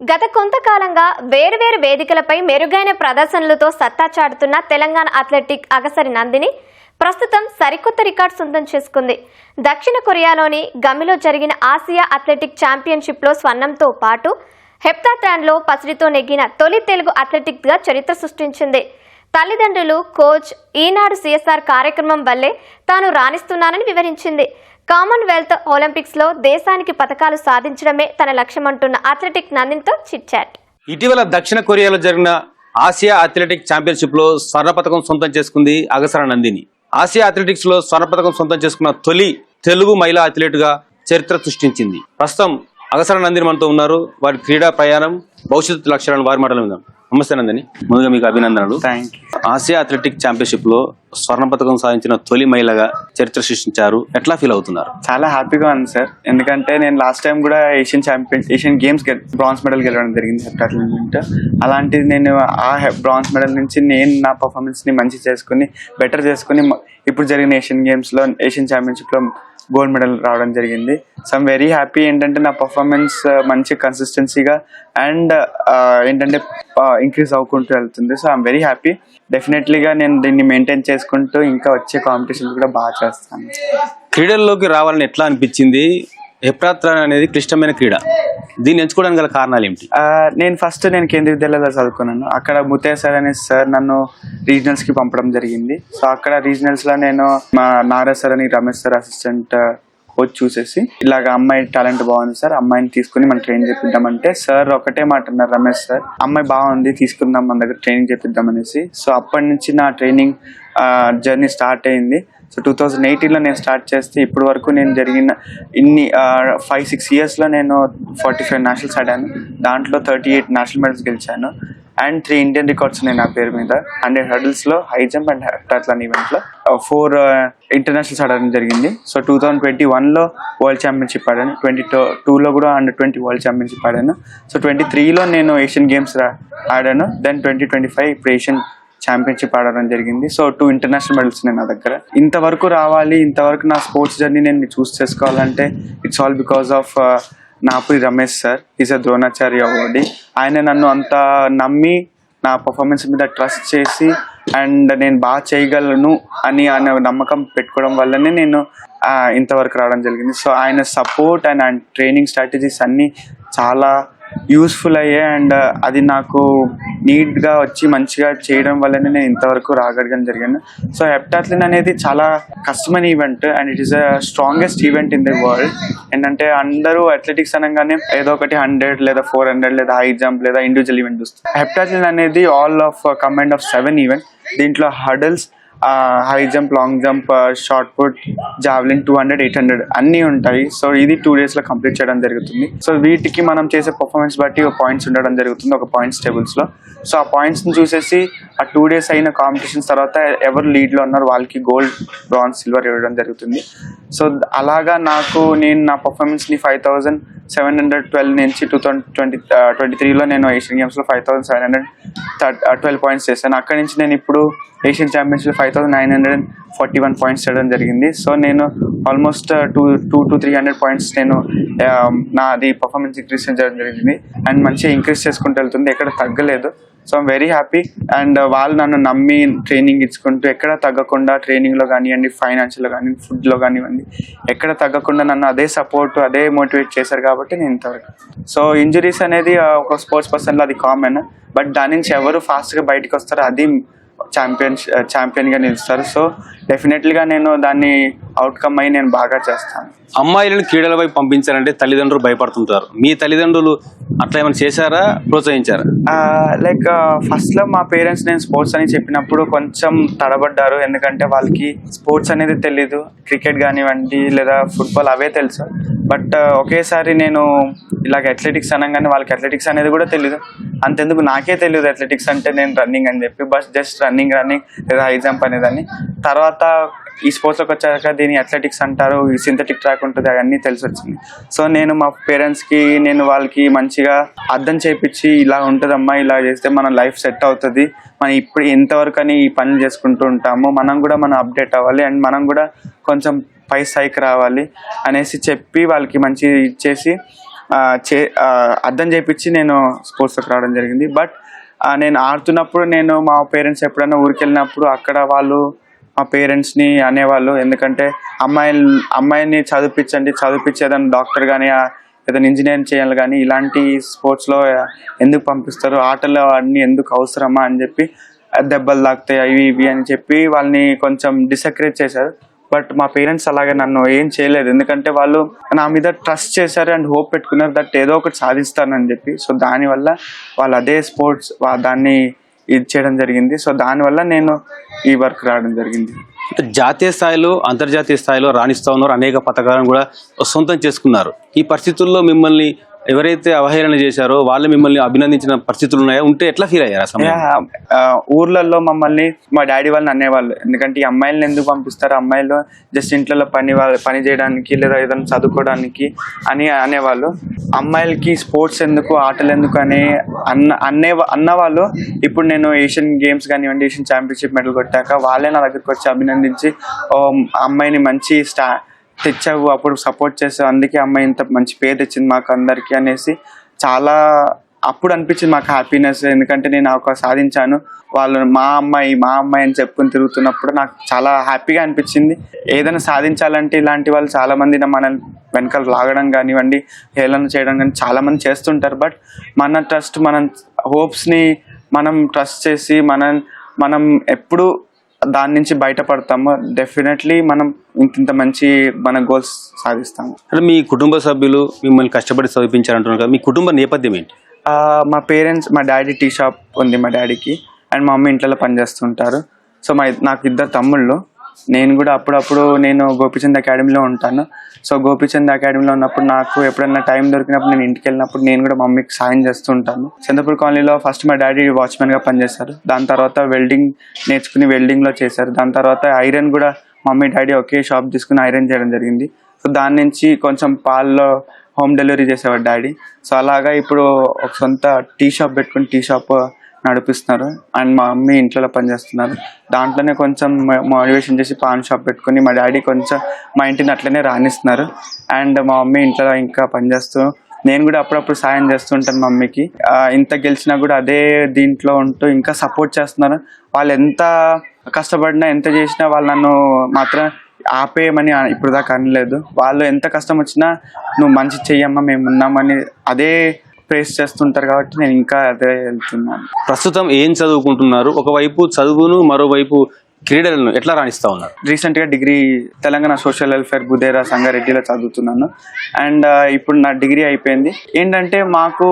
గత కొంతకాలంగా వేర్వేరు వేదికలపై మెరుగైన ప్రదర్శనలతో సత్తా చాటుతున్న తెలంగాణ అథ్లెటిక్ అగసరి నందిని ప్రస్తుతం సరికొత్త రికార్డ్ సొంతం చేసుకుంది. దక్షిణ కొరియాలోని గమిలో జరిగిన ఆసియా అథ్లెటిక్ ఛాంపియన్షిప్లో స్వర్ణంతో పాటు హెప్తాథాన్లో పసిడితో నెగ్గిన తొలి తెలుగు అథ్లెటిక్గా చరిత్ర సృష్టించింది. తల్లిదండ్రులు కోచ్ ఈనాడు సిఎస్ఆర్ కార్యక్రమం వల్లే తాను రాణిస్తున్నానని వివరించింది. కామన్వెల్త్ ఒలింపిక్స్లో దేశానికి పథకాలు సాధించడమే తన లక్ష్యమంటున్న అథ్లెటిక్ నందినితో చిట్చాట్. ఇటీవల దక్షిణ కొరియాలో జరిగిన ఆసియా అథ్లెటిక్ ఛాంపియన్షిప్లో స్వర్ణ పథకం సొంతం చేసుకుంది అగసర నందిని. ఆసియా అథ్లెటిక్స్లో స్వర్ణ పథకం సొంతం చేసుకున్న తొలి తెలుగు మహిళా అథ్లెట్గా చరిత్ర సృష్టించింది. ప్రస్తుతం అగసర నందిని మనతో ఉన్నారు. వారి క్రీడా ప్రయాణం భవిష్యత్తు లక్ష్యాలను వారి మాటలు విందాం. నమస్తే నందిని. ముందుగా మీకు అభినందనలు. ఆసియా అథ్లెటిక్ ఛాంపియన్షిప్లో స్వర్ణ పథకం సాధించిన తొలి మహిళగా చరిత్ర సృష్టించారు. ఎట్లా ఫీల్ అవుతున్నారు? చాలా హ్యాపీగా ఉంది సార్. ఎందుకంటే నేను లాస్ట్ టైం కూడా Asian champion Asian games bronze medal గెలవడం జరిగింది హెప్టాథ్లెట్ అలాంటిది నేను ఆ బ్రాంజ్ మెడల్ నుంచి నేను నా పర్ఫార్మెన్స్ని మంచి చేసుకుని బెటర్ చేసుకుని ఇప్పుడు జరిగిన ఏషియన్ గేమ్స్లో ఏషియన్ ఛాంపియన్షిప్లో గోల్డ్ మెడల్ రావడం జరిగింది. సో ఐమ్ వెరీ హ్యాపీ ఏంటంటే నా పర్ఫార్మెన్స్ uh, మంచి కన్సిస్టెన్సీగా అండ్ uh, ఏంటంటే uh, ఇంక్రీజ్ అవ్వకుంటూ వెళ్తుంది. సో ఐఎమ్ వెరీ హ్యాపీ డెఫినెట్లీగా నేను దీన్ని మెయింటైన్ చేసుకుంటూ ఇంకా వచ్చే కాంపిటీషన్స్ కూడా బాగా చేస్తాను. క్రీడల్లోకి రావాలని ఎట్లా అనిపించింది? హెప్రాత్ర అనేది క్లిష్టమైన క్రీడ. దీన్ని ఎంచుకోవడానికి గల కారణాలు ఏమిటి? నేను ఫస్ట్ నేను కేంద్రీయ విద్యాలయంలో చదువుకున్నాను. అక్కడ ముత్తయ్య సార్ అనే సార్ నన్ను రీజనల్స్కి పంపడం జరిగింది. సో అక్కడ రీజనల్స్లో నేను మా నారా సార్ అని రమేష్ సార్ అసిస్టెంట్ వచ్చి చూసేసి ఇలాగ అమ్మాయి టాలెంట్ బాగుంది సార్ అమ్మాయిని తీసుకుని మనం ట్రైన్ చేపిద్దామంటే సార్ ఒకటే మాట అన్నారు రమేష్ సార్. అమ్మాయి బాగుంది తీసుకుందాం మన దగ్గర ట్రైనింగ్ చేపిద్దాం అనేసి సో అప్పటి నుంచి నా ట్రైనింగ్ జర్నీ స్టార్ట్ అయింది. సో టూ థౌజండ్ ఎయిటీన్లో నేను స్టార్ట్ చేస్తే ఇప్పటి వరకు నేను జరిగిన ఇన్ని ఫైవ్ సిక్స్ ఇయర్స్లో నేను ఫార్టీ ఫైవ్ నేషనల్స్ ఆడాను. దాంట్లో థర్టీ ఎయిట్ నేషనల్ మెడల్స్ గెలిచాను. అండ్ త్రీ ఇండియన్ రికార్డ్స్ ఉన్నాయి నా పేరు మీద. హండ్రెడ్ హర్డిల్స్లో హై జంప్ అండ్ హెప్టాథ్లాన్ ఈవెంట్లో ఫోర్ ఇంటర్నేషనల్స్ ఆడడం జరిగింది. సో టూ థౌజండ్ ట్వంటీ వన్లో వరల్డ్ ఛాంపియన్షిప్ ఆడాను. ట్వంటీ టూ టూలో కూడా అండర్ ట్వంటీ వరల్డ్ ఛాంపియన్షిప్ ఆడాను. సో ట్వంటీ త్రీలో నేను ఏషియన్ గేమ్స్ ఆడాను. దెన్ ట్వంటీ ట్వంటీ ఫైవ్ ఇప్పుడు ఏషియన్ ఛాంపియన్షిప్ ఆడడం జరిగింది. సో టూ ఇంటర్నేషనల్ మెడల్స్ నా దగ్గర. ఇంతవరకు రావాలి ఇంతవరకు నా స్పోర్ట్స్ జర్నీ నేను చూస్ చేసుకోవాలంటే it's all because of Napuri Ramesh sir is a Dronacharya award ఆయన నన్ను అంత నమ్మి నా పర్ఫార్మెన్స్ మీద ట్రస్ట్ చేసి అండ్ నేను బాగా చేయగలను అని అనే నమ్మకం పెట్టుకోవడం వల్లనే నేను uh, ఇంతవరకు రావడం జరిగింది. సో ఆయన సపోర్ట్ అండ్ ఆయన ట్రైనింగ్ స్ట్రాటజీస్ అన్నీ చాలా యూస్ఫుల్ అయ్యే అండ్ uh, అది నాకు నీట్గా వచ్చి మంచిగా చేయడం వల్లనే నేను ఇంతవరకు రాగడగడం జరిగింది. సో హెప్టాథ్లిన్ అనేది చాలా కష్టమైన event and it is the strongest event in the world ఏంటంటే అందరూ అథ్లెటిక్స్ అనగానే ఏదో ఒకటి హండ్రెడ్ లేదా ఫోర్ హండ్రెడ్ లేదా హై జంప్ లేదా ఇండివిజువల్ ఈవెంట్ చూస్తారు. హెప్టాథ్లిన్ అనేది all of command of seven event దీంట్లో hurdles high jump long jump shot put javelin two hundred eight hundred అన్నీ ఉంటాయి. సో ఇది టూ డేస్లో కంప్లీట్ చేయడం జరుగుతుంది. సో వీటికి మనం చేసే పర్ఫార్మెన్స్ బట్టి ఒక పాయింట్స్ ఉండడం జరుగుతుంది ఒక పాయింట్స్ టేబుల్స్లో సో ఆ పాయింట్స్ని చూసేసి ఆ టూ డేస్ అయిన కాంపిటీషన్స్ తర్వాత ఎవరు లీడ్లో ఉన్నారు వాళ్ళకి గోల్డ్ బ్రాంజ్ సిల్వర్ ఇవ్వడం జరుగుతుంది. సో అలాగా నాకు నేను నా పర్ఫార్మెన్స్ని five thousand seven hundred twelve నుంచి టూ థౌసండ్ ట్వంటీ ట్వంటీ త్రీలో నేను ఏషియన్ గేమ్స్లో five thousand seven hundred twelve points చేశాను. అక్కడి నుంచి నేను ఇప్పుడు Asian ఛాంపియన్స్లో five thousand nine hundred forty one points చేయడం జరిగింది. సో నేను almost two two to three hundred points నేను um, నాది పర్ఫార్మెన్స్ ఇంక్రీస్ చేయడం జరిగింది. అండ్ మంచిగా ఇంక్రీజ్ చేసుకుంటూ వెళ్తుంది. ఎక్కడ తగ్గలేదు. So I'm very happy and వాళ్ళు నన్ను నమ్మి ట్రైనింగ్ ఇచ్చుకుంటూ ఎక్కడ తగ్గకుండా ట్రైనింగ్లో కానివ్వండి ఫైనాన్షియల్లో కానీ ఫుడ్లో కానివ్వండి ఎక్కడ తగ్గకుండా నన్ను అదే సపోర్ట్ అదే మోటివేట్ చేశారు కాబట్టి నేను ఇంతవరకు. సో ఇంజరీస్ అనేది uh, ఒక స్పోర్ట్స్ పర్సన్లో అది కామన్ బట్ దాని నుంచి ఎవరు ఫాస్ట్గా బయటకు వస్తారో అది ఛాంపియన్ ఛాంపియన్గా uh, నిలుస్తారు. సో డెఫినెట్లీగా నేను దాన్ని అవుట్కమ్ అయ్యి నేను బాగా చేస్తాను. అమ్మాయిలను క్రీడలపై పంపించాలంటే తల్లిదండ్రులు భయపడుతుంటారు. మీ తల్లిదండ్రులు అట్లా ఏమైనా చేశారా? ప్రోత్సహించారా? లైక్ ఫస్ట్లో మా పేరెంట్స్ నేను స్పోర్ట్స్ అని చెప్పినప్పుడు కొంచెం తడబడ్డారు. ఎందుకంటే వాళ్ళకి స్పోర్ట్స్ అనేది తెలీదు. క్రికెట్ కానివ్వండి లేదా ఫుట్బాల్ అవే తెలుసు. బట్ ఒకేసారి నేను ఇలాగ అథ్లెటిక్స్ అనగానే వాళ్ళకి అథ్లెటిక్స్ అనేది కూడా తెలియదు అంతెందుకు నాకే తెలియదు అథ్లెటిక్స్ అంటే నేను రన్నింగ్ అని చెప్పి బస్ జస్ట్ రన్నింగ్ రన్నింగ్ లేదా హై జంప్ అనేదాన్ని. తర్వాత ఈ స్పోర్ట్స్లోకి వచ్చాక దీన్ని అథ్లెటిక్స్ అంటారు ఈ సింథటిక్ ట్రాక్ ఉంటుంది అవన్నీ తెలిసి వచ్చింది సో నేను మా పేరెంట్స్కి నేను వాళ్ళకి మంచిగా అర్థం చేపించి ఇలా ఉంటుందమ్మా ఇలా చేస్తే మన లైఫ్ సెట్ అవుతుంది. మనం ఇప్పుడు ఎంతవరకు అని ఈ పని చేసుకుంటూ ఉంటాము మనం కూడా మనం అప్డేట్ అవ్వాలి అండ్ మనం కూడా కొంచెం పై స్థాయికి రావాలి అనేసి చెప్పి వాళ్ళకి మంచి ఇచ్చేసి చే అర్థం చేపించి నేను స్పోర్ట్స్లోకి రావడం జరిగింది. బట్ నేను ఆడుతున్నప్పుడు నేను మా పేరెంట్స్ ఎప్పుడైనా ఊరికి వెళ్ళినప్పుడు అక్కడ వాళ్ళు మా పేరెంట్స్ని అనేవాళ్ళు. ఎందుకంటే అమ్మాయిని అమ్మాయిని చదివించండి చదివించి ఏదైనా డాక్టర్ కానీ ఏదైనా ఇంజనీరింగ్ చేయాలి కానీ ఇలాంటి స్పోర్ట్స్లో ఎందుకు పంపిస్తారు? ఆటలు అన్నీ ఎందుకు అవసరమా అని చెప్పి దెబ్బలు తాకుతాయి అవి ఇవి అని చెప్పి వాళ్ళని కొంచెం డిసక్రేజ్ చేశారు. బట్ మా పేరెంట్స్ అలాగే నన్ను ఏం చేయలేదు. ఎందుకంటే వాళ్ళు నా మీద ట్రస్ట్ చేశారు అండ్ హోప్ పెట్టుకున్నారు దట్ ఏదో ఒకటి సాధిస్తానని చెప్పి. సో దానివల్ల వాళ్ళు అదే స్పోర్ట్స్ దాన్ని ఇది చేయడం జరిగింది. సో దానివల్ల నేను ఈ వర్క్ రావడం జరిగింది. జాతీయ స్థాయిలో అంతర్జాతీయ స్థాయిలో రాణిస్తూ ఉన్నారు. అనేక పథకాలను కూడా సొంతం చేసుకున్నారు. ఈ పరిస్థితుల్లో మిమ్మల్ని ఎవరైతే అవహేళన చేశారో వాళ్ళు మిమ్మల్ని అభినందించిన పరిస్థితులు ఉన్నాయా? ఉంటే ఎట్లా ఫీల్ అయ్యారు ఊర్లలో మమ్మల్ని మా డాడీ వాళ్ళని అనేవాళ్ళు ఎందుకంటే ఈ అమ్మాయిలను ఎందుకు పంపిస్తారు? అమ్మాయిలు జస్ట్ ఇంట్లో పని వాళ్ళ- పని చేయడానికి లేదా ఏదైనా చదువుకోవడానికి అని అనేవాళ్ళు. అమ్మాయిలకి స్పోర్ట్స్ ఎందుకు ఆటలు ఎందుకు అని అన్న అన్నే అన్నవాళ్ళు ఇప్పుడు నేను ఏషియన్ గేమ్స్ కానివ్వండి ఏషియన్ ఛాంపియన్షిప్ మెడల్ కొట్టాక వాళ్ళే నా దగ్గరికి వచ్చి అభినందించి "ఓ, అమ్మాయిని మంచి స్టా తెచ్చావు అప్పుడు సపోర్ట్ చేసావు అందుకే అమ్మాయి ఇంత మంచి పేరు తెచ్చింది మాకు అందరికీ అనేసి చాలా అప్పుడు అనిపించింది మాకు హ్యాపీనెస్ ఎందుకంటే నేను ఒక సాధించాను. వాళ్ళు మా అమ్మాయి మా అమ్మాయి అని చెప్పుకుని తిరుగుతున్నప్పుడు నాకు చాలా హ్యాపీగా అనిపించింది. ఏదైనా సాధించాలంటే ఇలాంటి వాళ్ళు చాలా మంది మనల్ని వెనకాల లాగడం కానివ్వండి హేళన చేయడం కానీ చాలా మంది చేస్తుంటారు. బట్ మన ట్రస్ట్ మన హోప్స్ని మనం ట్రస్ట్ చేసి మనం మనం ఎప్పుడు దాని నుంచి బయటపడతాము డెఫినెట్లీ మనం ఇంత ఇంత మంచి మన గోల్స్ సాధిస్తాము. అంటే మీ కుటుంబ సభ్యులు మిమ్మల్ని కష్టపడి చదివించారంటున్నారు కదా మీ కుటుంబ నేపథ్యం ఏంటి? మా పేరెంట్స్ మా డాడీ టీ షాప్ ఉంది మా డాడీకి అండ్ మా మమ్మీ ఇంట్లో పనిచేస్తుంటారు. సో మా నాకు ఇద్దరు తమ్ముళ్ళు. నేను కూడా అప్పుడప్పుడు నేను గోపిచంద్ అకాడమీలో ఉంటాను. సో గోపిచంద్ అకాడమీలో ఉన్నప్పుడు నాకు ఎప్పుడన్నా టైం దొరికినప్పుడు నేను ఇంటికి వెళ్ళినప్పుడు నేను కూడా మమ్మీకి సాయం చేస్తూ ఉంటాను. చంద్రపూర్ కాలనీలో ఫస్ట్ మా డాడీ వాచ్మెన్గా పనిచేస్తారు దాని తర్వాత వెల్డింగ్ నేర్చుకుని వెల్డింగ్లో చేశారు. దాని తర్వాత ఐరన్ కూడా మమ్మీ డాడీ ఒకే షాప్ తీసుకుని ఐరన్ చేయడం జరిగింది. సో దాని నుంచి కొంచెం పాల్లో హోమ్ డెలివరీ చేసేవాడు డాడీ. సో అలాగా ఇప్పుడు ఒక సొంత టీ షాప్ పెట్టుకుని టీ షాప్ నడిపిస్తున్నారు. అండ్ మా మమ్మీ ఇంట్లో పనిచేస్తున్నారు. దాంట్లోనే కొంచెం మోటివేషన్ చేసి పాన్ షాప్ పెట్టుకుని మా డాడీ కొంచెం మా ఇంటిని అట్లనే రాణిస్తున్నారు. అండ్ మా మమ్మీ ఇంట్లో ఇంకా పనిచేస్తూ నేను కూడా అప్పుడప్పుడు సాయం చేస్తుంటాను మమ్మీకి. ఇంత గెలిచినా కూడా అదే దీంట్లో ఉంటూ ఇంకా సపోర్ట్ చేస్తున్నారు. వాళ్ళు ఎంత కష్టపడినా ఎంత చేసినా వాళ్ళు నన్ను మాత్రం ఆపేయమని ఇప్పుడు దాకా అనలేదు. వాళ్ళు ఎంత కష్టం వచ్చినా నువ్వు మంచి చెయ్యమ్మా మేము ఉన్నామని అదే ప్రేస్ చేస్తుంటారు కాబట్టి నేను ఇంకా అదే వెళ్తున్నాను. ప్రస్తుతం ఏం చదువుకుంటున్నారు? ఒకవైపు చదువును మరోవైపు క్రీడలను ఎట్లా రాణిస్తా ఉన్నారు? రీసెంట్గా degree Telangana social welfare Budhera సంగారెడ్డిలో చదువుతున్నాను. అండ్ ఇప్పుడు నా డిగ్రీ అయిపోయింది. ఏంటంటే మాకు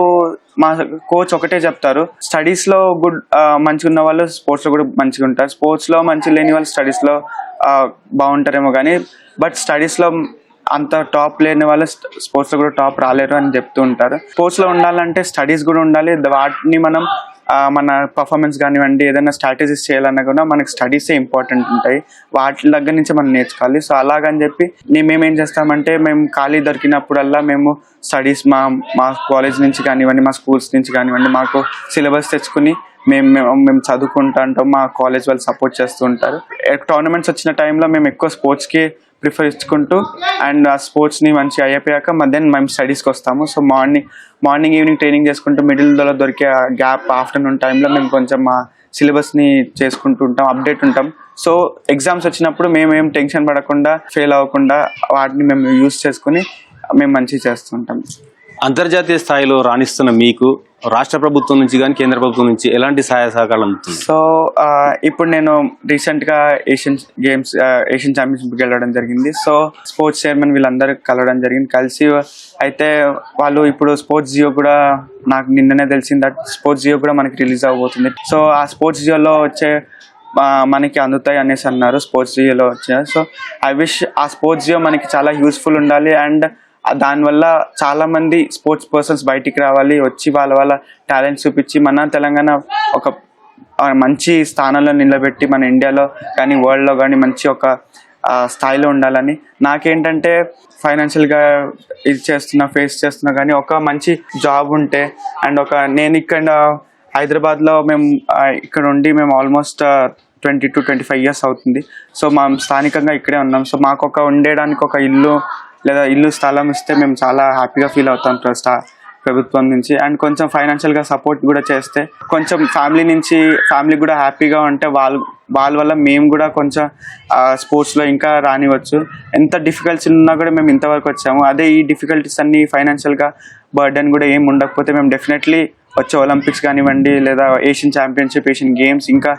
మా కోచ్ ఒకటే చెప్తారు స్టడీస్లో గుడ్ మంచిగా ఉన్న వాళ్ళు స్పోర్ట్స్లో కూడా మంచిగా ఉంటారు. స్పోర్ట్స్లో మంచి లేని వాళ్ళు స్టడీస్లో బాగుంటారేమో కానీ బట్ స్టడీస్లో అంత టాప్ లేని వాళ్ళు స్పోర్ట్స్లో కూడా టాప్ రాలేరు అని చెప్తూ ఉంటారు. స్పోర్ట్స్లో ఉండాలంటే స్టడీస్ కూడా ఉండాలి. వాటిని మనం మన పర్ఫార్మెన్స్ కానివ్వండి ఏదైనా స్ట్రాటజీస్ చేయాలన్నా కూడా మనకి స్టడీసే ఇంపార్టెంట్ ఉంటాయి. వాటి దగ్గర నుంచి మనం నేర్చుకోవాలి. సో అలాగని చెప్పి నే- మేము ఏం చేస్తామంటే మేము ఖాళీ దొరికినప్పుడల్లా మేము స్టడీస్ మా మా కాలేజ్ నుంచి కానివ్వండి మా స్కూల్స్ నుంచి కానివ్వండి మాకు సిలబస్ తెచ్చుకుని మేము మేము మేము చదువుకుంటా ఉంటాం మా కాలేజ్ వాళ్ళు సపోర్ట్ చేస్తూ ఉంటారు. టోర్నమెంట్స్ వచ్చిన టైంలో మేము ఎక్కువ స్పోర్ట్స్కి ప్రిఫర్ ఇచ్చుకుంటూ అండ్ ఆ స్పోర్ట్స్ని మంచిగా అయిపోయాక మధ్యాహ్నం మేము స్టడీస్కి వస్తాము. So morning morning evening training చేసుకుంటూ మిడిల్లో దొరికే గ్యాప్ ఆఫ్టర్నూన్ టైంలో మేము కొంచెం మా సిలబస్ని చేసుకుంటూ ఉంటాం అప్డేట్ ఉంటాం. సో ఎగ్జామ్స్ వచ్చినప్పుడు మేమేం టెన్షన్ పడకుండా ఫెయిల్ అవ్వకుండా వాటిని మేము యూస్ చేసుకుని మేము మంచిగా చేస్తుంటాం అంతర్జాతీయ స్థాయిలో రాణిస్తున్న మీకు రాష్ట్ర ప్రభుత్వం నుంచి కానీ కేంద్ర ప్రభుత్వం నుంచి ఎలాంటి సహాయ సహకారం అందుతుంది సో ఇప్పుడు నేను రీసెంట్గా ఏషియన్ గేమ్స్ ఏషియన్ ఛాంపియన్షిప్కి వెళ్ళడం జరిగింది. సో స్పోర్ట్స్ చైర్మన్ వీళ్ళందరూ కలవడం జరిగింది. కలిసి అయితే వాళ్ళు ఇప్పుడు స్పోర్ట్స్ జియో కూడా నాకు నిన్ననే తెలిసింది దట్ స్పోర్ట్స్ జియో కూడా మనకి రిలీజ్ అవబోతుంది సో ఆ స్పోర్ట్స్ జియోలో వచ్చే మనకి అందుతాయి అనేసి అన్నారు. స్పోర్ట్స్ జియోలో వచ్చే. సో ఐ విష్ ఆ స్పోర్ట్స్ జియో మనకి చాలా యూస్ఫుల్ ఉండాలి. అండ్ దానివల్ల చాలా మంది స్పోర్ట్స్ పర్సన్స్ బయటికి రావాలి వచ్చి వాళ్ళ వాళ్ళ టాలెంట్ చూపించి మన తెలంగాణ ఒక మంచి స్థానంలో నిలబెట్టి మన ఇండియాలో కానీ వరల్డ్లో కానీ మంచి ఒక స్థాయిలో ఉండాలని నాకేంటంటే ఫైనాన్షియల్గా ఇది చేస్తున్నా ఫేస్ చేస్తున్నా కానీ ఒక మంచి జాబ్ ఉంటే అండ్ ఒక నేను ఇక్కడ హైదరాబాద్లో మేము ఇక్కడ ఉండి మేము almost twenty to twenty five years అవుతుంది. సో మా స్థానికంగా ఇక్కడే ఉన్నాం. సో మాకు ఒక ఉండేయడానికి ఒక ఇల్లు లేదా ఇల్లు స్థలం ఇస్తే మేము చాలా హ్యాపీగా ఫీల్ అవుతాం ట్రస్ట్ ప్రభుత్వం నుంచి. అండ్ కొంచెం ఫైనాన్షియల్గా సపోర్ట్ కూడా చేస్తే కొంచెం ఫ్యామిలీ నుంచి ఫ్యామిలీ కూడా హ్యాపీగా ఉంటే వాళ్ళు వాళ్ళ వల్ల మేము కూడా కొంచెం స్పోర్ట్స్లో ఇంకా రానివచ్చు ఎంత డిఫికల్టీస్ ఉన్నా కూడా మేము ఇంతవరకు వచ్చాము. అదే ఈ డిఫికల్టీస్ అన్ని ఫైనాన్షియల్గా బర్డెన్ కూడా ఏం ఉండకపోతే మేము డెఫినెట్లీ వచ్చే ఒలింపిక్స్ కానివ్వండి లేదా ఏషియన్ ఛాంపియన్షిప్ ఏషియన్ గేమ్స్ ఇంకా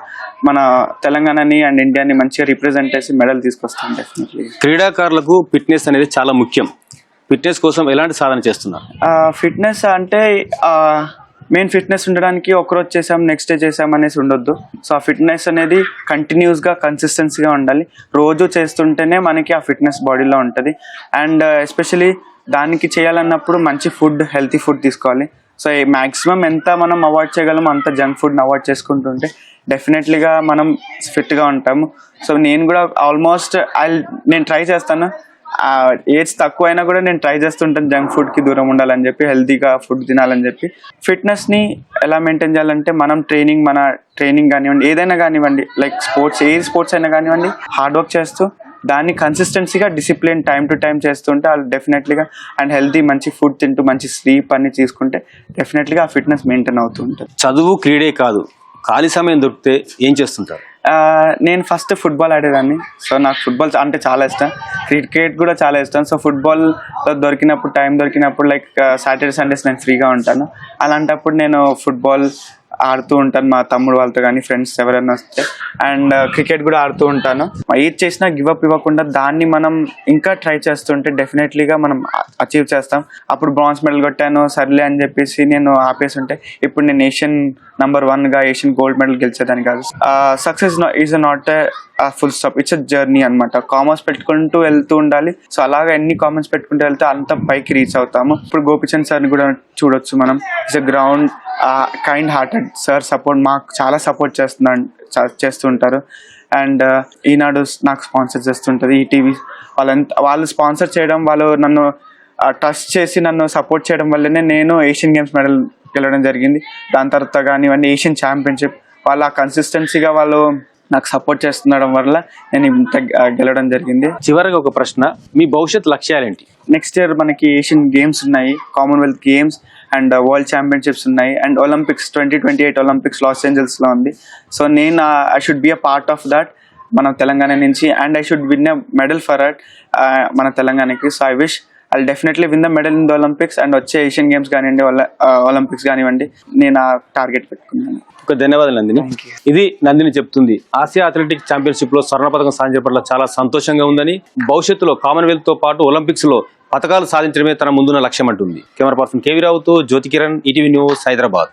మన తెలంగాణని అండ్ ఇండియాని మంచిగా రిప్రజెంట్ చేసి మెడల్ తీసుకొస్తాం డెఫినెట్లీ క్రీడాకారులకు ఫిట్నెస్ అనేది చాలా ముఖ్యం. ఫిట్నెస్ కోసం ఎలాంటి సాధన చేస్తున్నారు? ఫిట్నెస్ అంటే మెయిన్ ఫిట్నెస్ ఉండడానికి ఒకరోజు చేసాం నెక్స్ట్ డే చేసాం అనేసి ఉండొద్దు. సో ఆ ఫిట్నెస్ అనేది కంటిన్యూస్గా కన్సిస్టెన్సీగా ఉండాలి. రోజు చేస్తుంటేనే మనకి ఆ ఫిట్నెస్ బాడీలో ఉంటుంది. అండ్ ఎస్పెషలీ దానికి చేయాలన్నప్పుడు మంచి ఫుడ్ హెల్తీ ఫుడ్ తీసుకోవాలి. సో మ్యాక్సిమం ఎంత మనం అవాయిడ్ చేయగలం అంత జంక్ ఫుడ్ని అవాయిడ్ చేసుకుంటుంటే డెఫినెట్లీగా మనం ఫిట్గా ఉంటాము. సో నేను కూడా ఆల్మోస్ట్ ఐ నేను ట్రై చేస్తాను. ఏజ్ తక్కువ అయినా కూడా నేను ట్రై చేస్తుంటాను జంక్ ఫుడ్కి దూరం ఉండాలని చెప్పి హెల్తీగా ఫుడ్ తినాలని చెప్పి. ఫిట్నెస్ని ఎలా మెయింటైన్ చేయాలంటే మనం ట్రైనింగ్ మన ట్రైనింగ్ కానివ్వండి ఏదైనా కానివ్వండి లైక్ స్పోర్ట్స్ ఏ స్పోర్ట్స్ అయినా కానివ్వండి హార్డ్ వర్క్ చేస్తూ దాన్ని కన్సిస్టెన్సీగా డిసిప్లిన్ టైం టు టైం చేస్తుంటే వాళ్ళు డెఫినెట్లీగా అండ్ హెల్తీ మంచి ఫుడ్ తింటూ మంచి స్లీప్ అన్ని తీసుకుంటే డెఫినెట్లీగా ఆ ఫిట్నెస్ మెయింటైన్ అవుతూ ఉంటుంది. చదువు క్రీడే కాదు ఖాళీ సమయం దొరికితే ఏం చేస్తుంటారు? నేను ఫస్ట్ ఫుట్బాల్ ఆడేదాన్ని. సో నాకు ఫుట్బాల్ అంటే చాలా ఇష్టం. క్రికెట్ కూడా చాలా ఇష్టం. సో ఫుట్బాల్ దొరికినప్పుడు టైం దొరికినప్పుడు లైక్ సాటర్డే సండేస్ నేను ఫ్రీగా ఉంటాను. అలాంటప్పుడు నేను ఫుట్బాల్ ఆడుతూ ఉంటాను మా తమ్ముడు వాళ్ళతో కానీ ఫ్రెండ్స్ ఎవరైనా వస్తే. అండ్ క్రికెట్ uh, కూడా ఆడుతూ ఉంటాను. ఏది చేసినా గివప్ ఇవ్వకుండా దాన్ని మనం ఇంకా ట్రై చేస్తుంటే డెఫినెట్లీగా మనం అచీవ్ చేస్తాం. అప్పుడు బ్రాంజ్ మెడల్ కొట్టాను సర్లే అని చెప్పేసి నేను ఆపేసి ఉంటే ఇప్పుడు నేను ఏషియన్ నంబర్ వన్గా ఏషియన్ గోల్డ్ మెడల్ గెలిచేదాన్ని కాదు. Success is not full stop it's a journey అనమాట కామర్స్ పెట్టుకుంటూ వెళ్తూ ఉండాలి. సో అలాగా ఎన్ని కామర్స్ పెట్టుకుంటూ వెళ్తే అంత పైకి రీచ్ అవుతాము. ఇప్పుడు గోపిచంద్ సార్ని కూడా చూడొచ్చు మనం. It's a ground kind hearted sir support మాకు చాలా సపోర్ట్ చేస్తున్నాడు చేస్తుంటారు అండ్ uh, ఈనాడు నాకు స్పాన్సర్ చేస్తుంటుంది. ఈటీవీ వాళ్ళంత వాళ్ళు స్పాన్సర్ చేయడం వాళ్ళు నన్ను ట్రస్ట్ చేసి నన్ను సపోర్ట్ చేయడం వల్లనే నేను ఏషియన్ గేమ్స్ మెడల్ గెలవడం జరిగింది. దాని తర్వాత కానివ్వండి ఏషియన్ ఛాంపియన్షిప్ వాళ్ళ కన్సిస్టెన్సీగా వాళ్ళు నాకు సపోర్ట్ చేస్తుండడం వల్ల నేను ఇంత గెలవడం జరిగింది. చివరిగా ఒక ప్రశ్న మీ భవిష్యత్ లక్ష్యాలేంటి? నెక్స్ట్ ఇయర్ మనకి ఏషియన్ గేమ్స్ ఉన్నాయి Commonwealth games and world championships ఉన్నాయి and Olympics twenty twenty eight Olympics Los ఏంజల్స్లో ఉంది. సో నేను I should be a part of that మన తెలంగాణ నుంచి and I should win a medal for at మన తెలంగాణకి. So I wish I definitely win the medal in the Olympics and వచ్చే Asian games కానివ్వండి Olympics కానివ్వండి నేను ఆ టార్గెట్ పెట్టుకున్నాను. ఒక ధన్యవాదాలు నందిని. ఇది నందిని చెప్తుంది. ఆసియా అథ్లెటిక్ ఛాంపియన్షిప్లో స్వర్ణ పథకం సాధించడం పట్ల చాలా సంతోషంగా ఉందని భవిష్యత్తులో కామన్వెల్త్తో పాటు ఒలింపిక్స్లో పథకాలు సాధించడమే తన ముందున్న లక్ష్యం అంటుంది. కెమెరా పర్సన్ కేవీ రావుతో జ్యోతి కిరణ్ ఈటీవీ న్యూస్ హైదరాబాద్.